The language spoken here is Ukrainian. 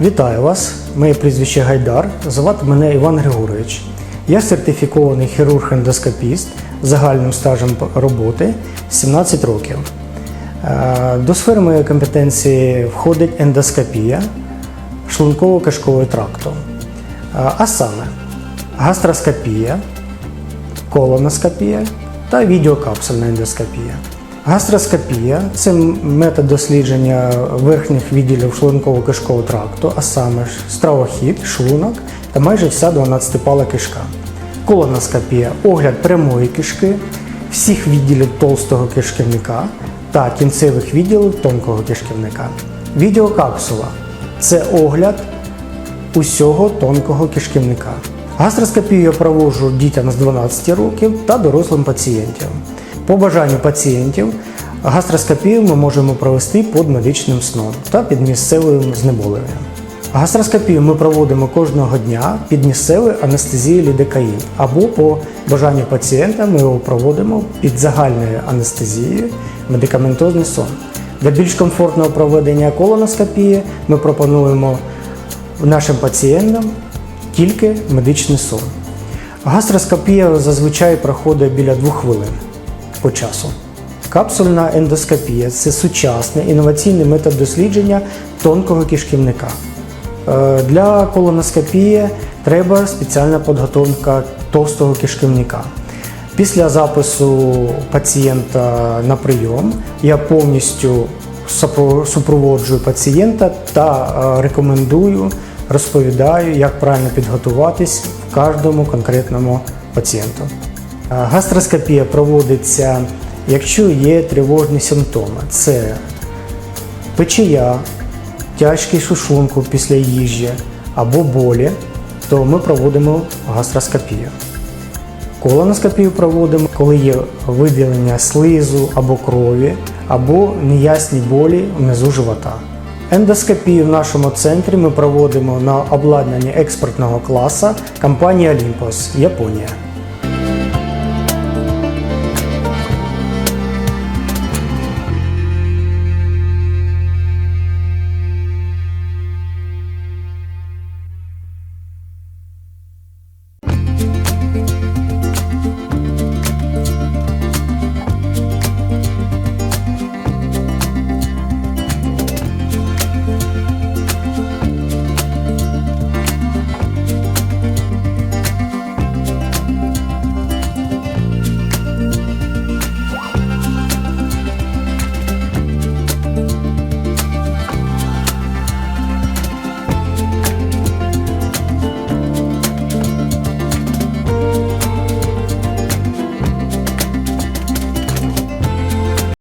Вітаю вас! Моє прізвище Гайдар. Звати мене Іван Григорович. Я сертифікований хірург-ендоскопіст загальним стажем роботи 17 років. Е, До сфери моєї компетенції входить ендоскопія шлунково-кишкового тракту, Е, а саме гастроскопія, колоноскопія та відеокапсульна ендоскопія. Гастроскопія це метод дослідження верхніх відділів шлунково-кишкового тракту, а саме стравохід, шлунок та майже вся 12-пала кишка. Колоноскопія огляд прямої кишки, всіх відділів толстого кишківника та кінцевих відділів тонкого кишківника. Відеокапсула це огляд усього тонкого кишківника. Гастроскопію я проводжу дітям з 12 років та дорослим пацієнтам. По бажанню пацієнтів гастроскопію ми можемо провести під медичним сном та під місцевим знеболенням. Гастроскопію ми проводимо кожного дня під місцевою анестезією лідокаїн або по бажанню пацієнта ми його проводимо під загальною анестезією медикаментозний сон. Для більш комфортного проведення колоноскопії ми пропонуємо нашим пацієнтам тільки медичний сон. Гастроскопія зазвичай проходить біля 2 хвилин по часу. Капсульна ендоскопія це сучасний інноваційний метод дослідження тонкого кишківника. Е, Для колоноскопії треба спеціальна підготовка товстого кишківника. Після запису пацієнта на прийом я повністю супроводжую пацієнта та е, рекомендую, розповідаю, як правильно підготуватись в кожному конкретному пацієнту. Гастроскопія проводиться, якщо є тривожні симптоми. Це печія, тяжкість у шлунку після їжі або болі, то ми проводимо гастроскопію. Колоноскопію проводимо, коли є виділення слизу або крові, або неясні болі внизу живота. Ендоскопію в нашому центрі ми проводимо на обладнанні експертного класу компанії Olympus, Японія.